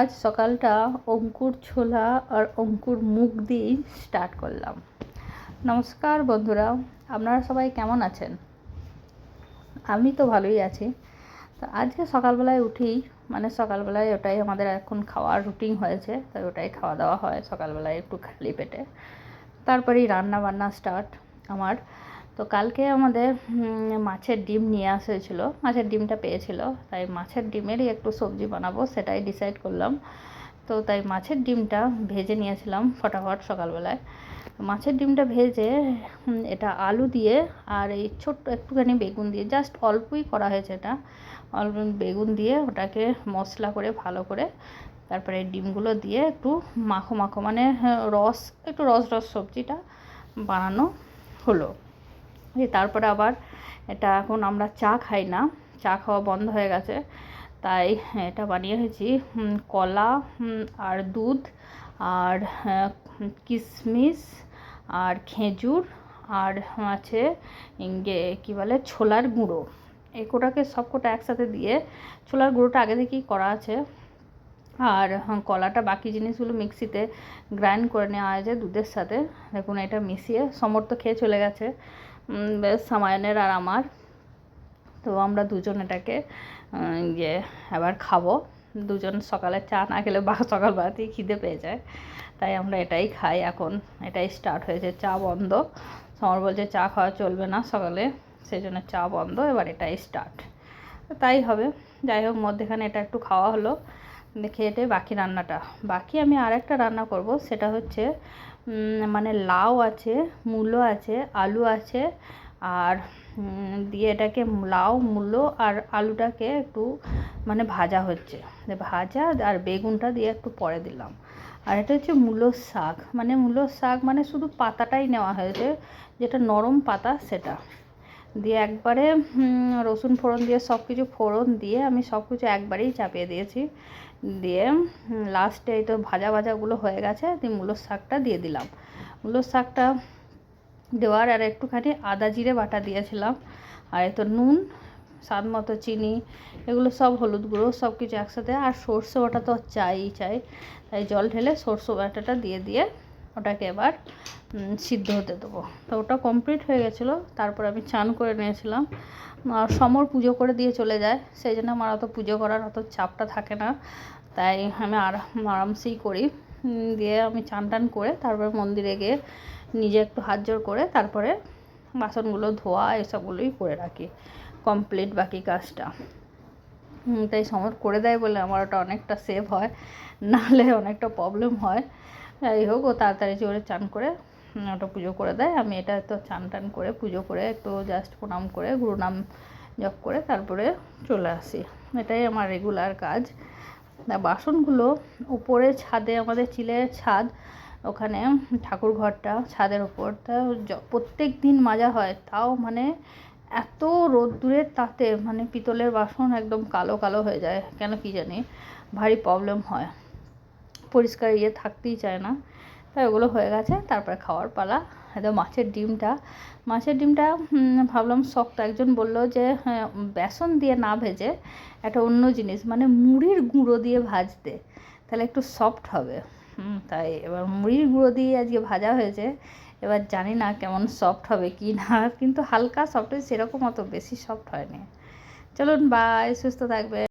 আজ সকালটা অঙ্কুর ছোলা আর অঙ্কুর মুগ দিয়ে স্টার্ট করলাম। নমস্কার বন্ধুরা, আপনারা সবাই কেমন আছেন? আমি তো ভালোই আছি। তো আজকে সকালবেলায় উঠেই মানে সকালবেলায় ওটাই আমাদের এখন খাওয়ার রুটিন হয়েছে, তাই ওটাই খাওয়া দাওয়া হয় সকালবেলায় একটু খালি পেটে। তারপরেই রান্না বান্না স্টার্ট আমার। তো কালকে আমাদের মাছের ডিম নিয়ে আসা হয়েছিল। মাছের ডিমটা পেয়েছিল। তাই মাছের ডিমেরই একটু সবজি বানাবো সেটাই ডিসাইড করলাম। তো তাই মাছের ডিমটা ভেজে নিয়েছিলাম ফটাফট সকালবেলায়। মাছের ডিমটা ভেজে এটা আলু দিয়ে আর এই ছোট্ট একটুখানি বেগুন দিয়ে জাস্ট অল্পই করা হয়েছে এটা। অল্প বেগুন দিয়ে ওটাকে মশলা করে ভালো করে তারপরে ডিমগুলো দিয়ে একটু মাখো মাখো মানে হ্যাঁ, রস একটু রস রস সবজিটা বানানো হলো। তারপরে আবার এটা এখন আমরা চা খাই না। চা খাওয়া বন্ধ হয়ে গেছে। তাই এটা বানিয়ে বানিয়েছি কলা আর দুধ, আর কিশমিশ আর খেজুর, আর আছে কী বলে, ছোলার গুঁড়ো। এই কোটাকে সব কোটা একসাথে দিয়ে ছোলার গুঁড়োটা আগে থেকেই করা আছে। আর কলাটা বাকি জিনিসগুলো মিক্সিতে গ্রাইন্ড করে নেওয়া হয়েছে দুধের সাথে। দেখুন এটা মিশিয়ে সমর্থ খেয়ে চলে গেছে। সামায়নের আর আমার। তো আমরা দুজন এটাকে ইয়ে এবার খাব। দুজন সকালে চা না খেলে বা সকালবেলাতেই খিদে পেয়ে যায়। তাই আমরা এটাই খাই এখন। এটাই স্টার্ট হয়েছে, চা বন্ধ। সমর বলছে চা খাওয়া চলবে না সকালে সেই জন্য চা বন্ধ। এবার এটাই স্টার্ট তাই হবে। যাই হোক, মধ্যেখানে এটা একটু খাওয়া হলো। খেয়ে বাকি রান্নাটা। বাকি আমি আর একটা রান্না করব, সেটা হচ্ছে মানে লাউ আছে, মূলো আছে, আলু আছে, আর দিয়ে এটাকে লাউ, মূলো আর আলুটাকে একটু মানে ভাজা হচ্ছে। ভাজা আর বেগুনটা দিয়ে একটু পরে দিলাম। আর এটা হচ্ছে মূলোর শাক। মানে মূলোর শাক মানে শুধু পাতাটাই নেওয়া হয়েছে, যেটা নরম পাতা, সেটা। দিয়ে একবারে রসুন ফোড়ন দিয়ে সব কিছু ফোড়ন দিয়ে আমি সব কিছু একবারেই চাপিয়ে দিয়েছি। দিয়ে লাস্টে এই তো ভাজা ভাজাগুলো হয়ে গেছে, দিয়ে মূলোর শাকটা দিয়ে দিলাম। মূলোর শাকটা দেওয়ার আর একটুখানি আদা জিরে বাটা দিয়েছিলাম, আর এই তো নুন, স্বাদ মতো চিনি, এগুলো সব হলুদ গুঁড়ো সব কিছু একসাথে, আর সর্ষে বাটা তো চাই চাই। তাই জল ঢেলে সর্ষে বাটাটা দিয়ে দিয়ে ওটাকে এবার সিদ্ধ হতে দেবো। তো ওটা কমপ্লিট হয়ে গেছিল, তারপর আমি চান করে নিয়েছিলাম। আর সমর পুজো করে দিয়ে চলে যায়, সেই জন্য আমার অত পুজো করার অত চাপটা থাকে না। তাই আমি আরাম আরামসেই করি। দিয়ে আমি চান টান করে তারপরে মন্দিরে গিয়ে নিজে একটু হাত জোর করে তারপরে বাসনগুলো ধোয়া এসবগুলোই করে রাখি কমপ্লিট বাকি কাজটা। তাই সমর করে দেয় বলে আমার ওটা অনেকটা সেভ হয়, নাহলে অনেকটা প্রবলেম হয়। যাই হোক ও তাড়াতাড়ি চলে চান করে ওটা পুজো করে দেয়। আমি এটা তো চান টান করে, পুজো করে একটু জাস্ট প্রণাম করে, গুরু নাম জপ করে তারপরে চলে আসি। এটাই আমার রেগুলার কাজ। বাসনগুলো উপরে ছাদে, আমাদের চিলের ছাদ, ওখানে ঠাকুর ঘরটা ছাদের ওপর তা প্রত্যেক দিন মাজা হয়, তাও মানে এত রোদ্দুরের তাতে মানে পিতলের বাসন একদম কালো কালো হয়ে যায়, কেন কি জানি, ভারী প্রবলেম হয়। পরিষ্কার ইয়ে থাকতেই চায় না। তাই ওগুলো হয়ে গেছে। তারপরে খাওয়ার পালা। হয়তো মাছের ডিমটা। মাছের ডিমটা ভাবলাম শক্ত। একজন বলল যে হ্যাঁ, বেসন দিয়ে না ভেজে একটা অন্য জিনিস মানে মুড়ির গুঁড়ো দিয়ে ভাজতে। তাহলে একটু সফট হবে। তাই এবার মুড়ির গুঁড়ো দিয়ে আজকে ভাজা হয়েছে। এবার জানি না কেমন সফট হবে কি না কিন্তু হালকা সফট সেরকম অত বেশি সফট হয়নি। চলুন বাই সুস্থ থাকবে